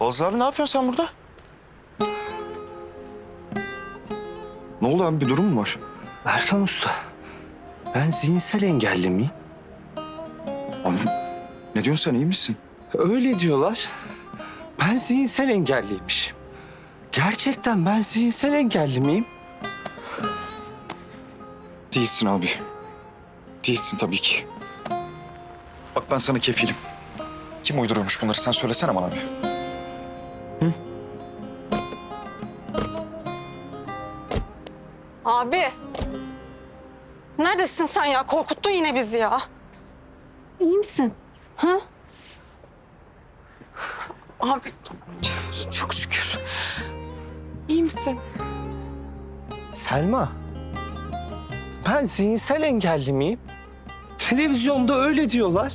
Oğuz abi ne yapıyorsun sen burada? Ne oldu abi bir durum mu var? Erkan Usta, ben zihinsel engelli miyim? Abi ne diyorsun sen iyi misin? Öyle diyorlar. Ben zihinsel engelliymişim. Gerçekten ben zihinsel engelli miyim? Değilsin abi. Değilsin tabii ki. Bak ben sana kefilim. Kim uyduruyormuş bunları sen söylesene bana bir. Abi. Neredesin sen ya? Korkuttun yine bizi ya. İyi misin? Ha? Abi çok şükür. İyi misin? Selma, ben zihinsel engelli miyim? Televizyonda öyle diyorlar.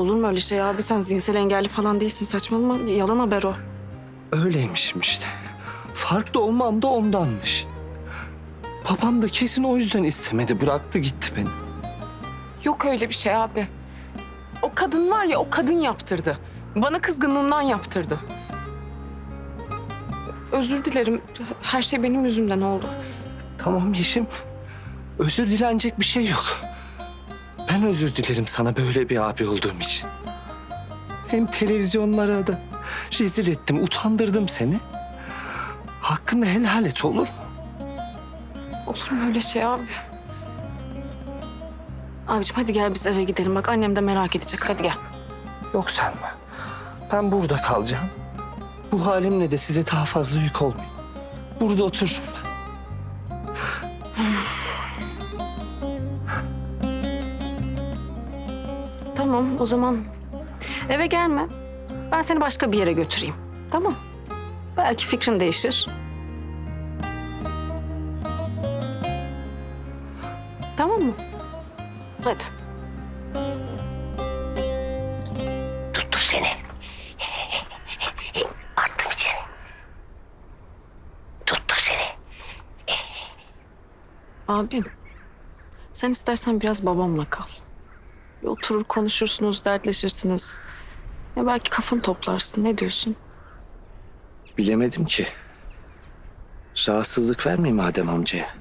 Olur mu öyle şey abi? Sen zihinsel engelli falan değilsin. Saçmalama. Yalan haber o. Öyleymişim işte. Farklı olmam da ondanmış. Babam da kesin o yüzden istemedi, bıraktı gitti beni. Yok öyle bir şey abi. O kadın var ya o kadın yaptırdı. Bana kızgınlığından yaptırdı. Özür dilerim. Her şey benim yüzümden oldu. Tamam Yeşim. Özür dilenecek bir şey yok. Ben özür dilerim sana böyle bir abi olduğum için. Hem televizyonlara da rezil ettim, utandırdım seni. Hakkını helal et olur mu? Olur mu öyle şey abi? Abiciğim hadi gel biz eve gidelim. Bak annem de merak edecek. Hadi gel. Yok Selma. Ben burada kalacağım. Bu halimle de size daha fazla yük olmayayım. Burada otururum ben. Tamam o zaman eve gelme. Ben seni başka bir yere götüreyim. Tamam. Belki fikrin değişir. Tamam mı? Hadi. Tuttum seni. Attım içeri. Tuttum seni. Abim, sen istersen biraz babamla kal. Bir oturur konuşursunuz, dertleşirsiniz. Ya belki kafanı toplarsın. Ne diyorsun? Bilemedim ki. Rahatsızlık vermeyeyim Adem amcaya.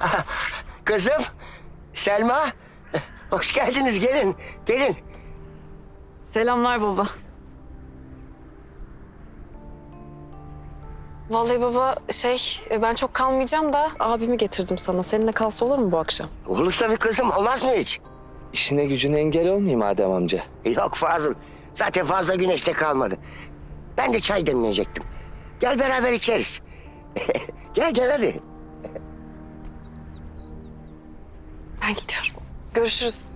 Aha, Kızım, Selma. Hoş geldiniz. Gelin, gelin. Selamlar baba. Vallahi baba şey ben çok kalmayacağım da abimi getirdim sana. Seninle kalsa olur mu bu akşam? Olur tabii kızım. Olmaz mı hiç? İşine gücüne engel olmayayım Adem amca. Yok Fazıl. Zaten fazla güneşte kalmadı. Ben de çay demleyecektim. Gel beraber içeriz. gel gel hadi. Ben gidiyorum. Görüşürüz.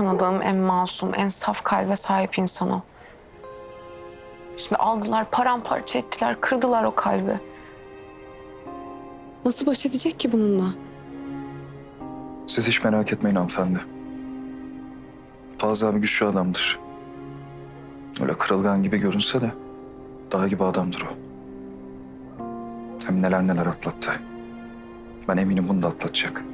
Tanıdığım en masum, en saf kalbe sahip insan. Şimdi aldılar, paramparça ettiler, kırdılar o kalbi. Nasıl baş edecek ki bununla? Siz hiç merak etmeyin hanımefendi. Fazla abi güçlü adamdır. Öyle kırılgan gibi görünse de dağ gibi adamdır o. Hem neler neler atlattı. Ben eminim bunu da atlatacak.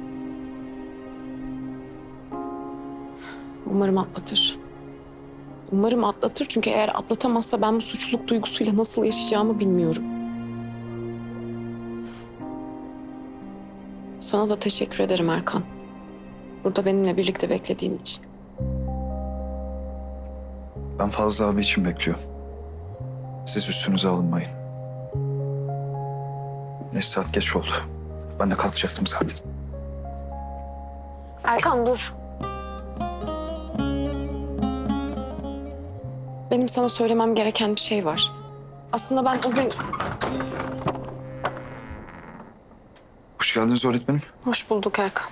Umarım atlatır. Umarım atlatır çünkü eğer atlatamazsa ben bu suçluluk duygusuyla nasıl yaşayacağımı bilmiyorum. Sana da teşekkür ederim Erkan. Burada benimle birlikte beklediğin için. Ben Fazla abi için bekliyorum. Siz üstünüze alınmayın. Neyse saat geç oldu. Ben de kalkacaktım zaten. Erkan dur. Benim sana söylemem gereken bir şey var. Aslında ben o gün... Hoş geldiniz öğretmenim. Hoş bulduk Erkan.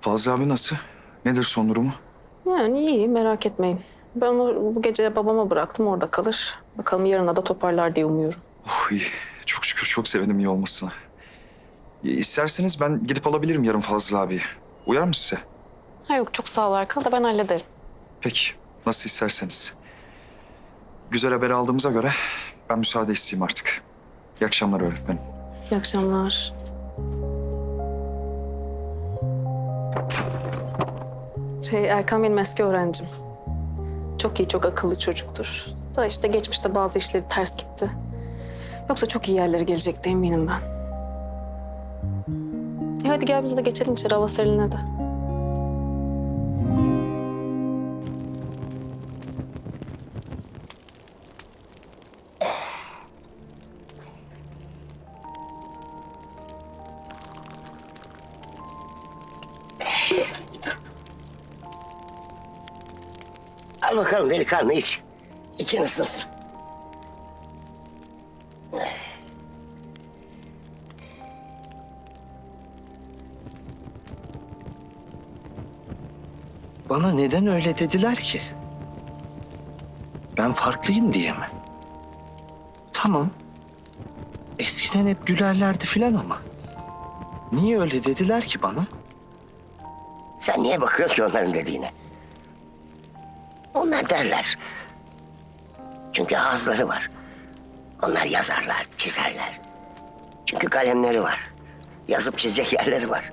Fazla abi nasıl? Nedir son durumu? Yani iyi merak etmeyin. Ben onu bu gece babama bıraktım orada kalır. Bakalım yarına da toparlar diye umuyorum. Oh iyi. Çok şükür çok sevindim iyi olmasına. İsterseniz ben gidip alabilirim yarın Fazıl abi. Uyar mı size? Ha yok çok sağ ol Erkan da ben hallederim. Peki. Nasıl isterseniz. Güzel haber aldığımıza göre ben müsaade isteyeyim artık. İyi akşamlar öğretmenim. İyi akşamlar. Şey Erkan benim eski öğrencim. Çok iyi, çok akıllı çocuktur. Da işte geçmişte bazı işleri ters gitti. Yoksa çok iyi yerlere gelecekti eminim ben. E hadi gel biz de geçelim içeri hava serinledi. Al bakalım delikanlı iç. İçin ısınsın. Bana neden öyle dediler ki? Ben farklıyım diye mi? Tamam. Eskiden hep gülerlerdi filan ama. Niye öyle dediler ki bana? Sen niye bakıyorsun ki onların dediğine? Onlar derler. Çünkü ağızları var. Onlar yazarlar, çizerler. Çünkü kalemleri var. Yazıp çizecek yerleri var.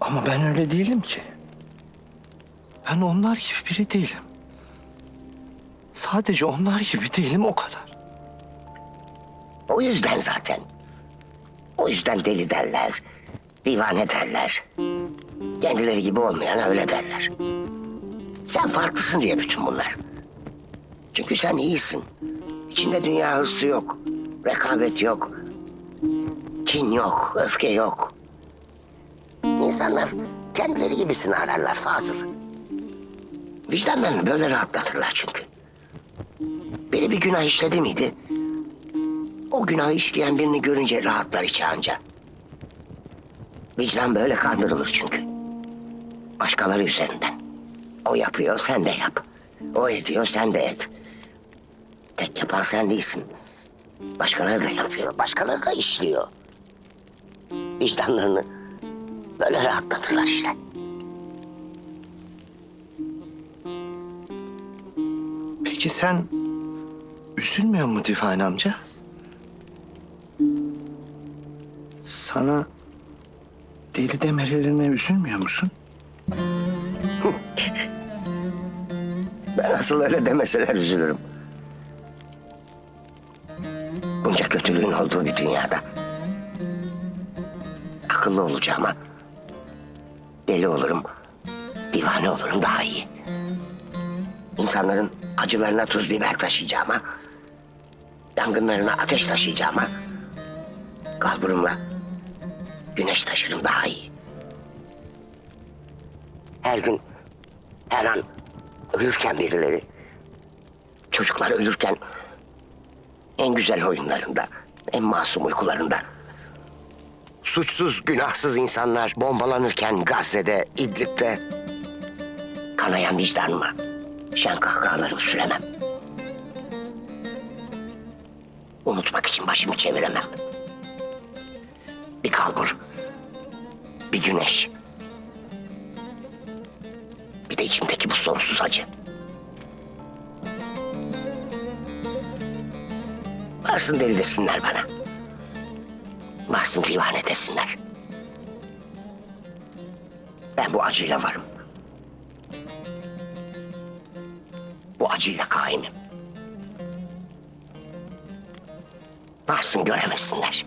Ama ben öyle değilim ki. Ben onlar gibi biri değilim. Sadece onlar gibi değilim o kadar. O yüzden zaten. O yüzden deli derler. Divane derler. Kendileri gibi olmayan öyle derler. Sen farklısın diye bütün bunlar. Çünkü sen iyisin. İçinde dünya hırsı yok. Rekabet yok. Kin yok, öfke yok. İnsanlar kendileri gibisini ararlar Fazıl. Vicdanlarını böyle rahatlatırlar çünkü. Biri bir günah işledi miydi? O günahı işleyen birini görünce rahatlar içi anca. Vicdan böyle kandırılır çünkü. Başkaları üzerinden. O yapıyor, sen de yap. O ediyor, sen de et. Tek yapan sen değilsin. Başkaları da yapıyor, başkaları da işliyor. Vicdanlarını böyle rahatlatırlar işte. Peki sen üzülmüyor mu Divane amca? Sana deli demelerine üzülmüyor musun? Asıl öyle demeseler üzülürüm. Bunca kötülüğün olduğu bir dünyada. Akıllı olacağıma deli olurum, divane olurum daha iyi. İnsanların acılarına tuz biber taşıyacağıma, yangınlarına ateş taşıyacağıma, kalburumla güneş taşırım daha iyi. Her gün, her an ölürken birileri, çocuklar ölürken en güzel oyunlarında, en masum uykularında. Suçsuz, günahsız insanlar bombalanırken Gazze'de, İdlib'de kanayan vicdanıma şen kahkahalarımı süremem. Unutmak için başımı çeviremem. Bir kalbur, bir güneş, bir de içimdeki bu sonsuz acı. Varsın deli desinler bana. Varsın divane desinler. Ben bu acıyla varım. Bu acıyla kaimim. Varsın göremesinler.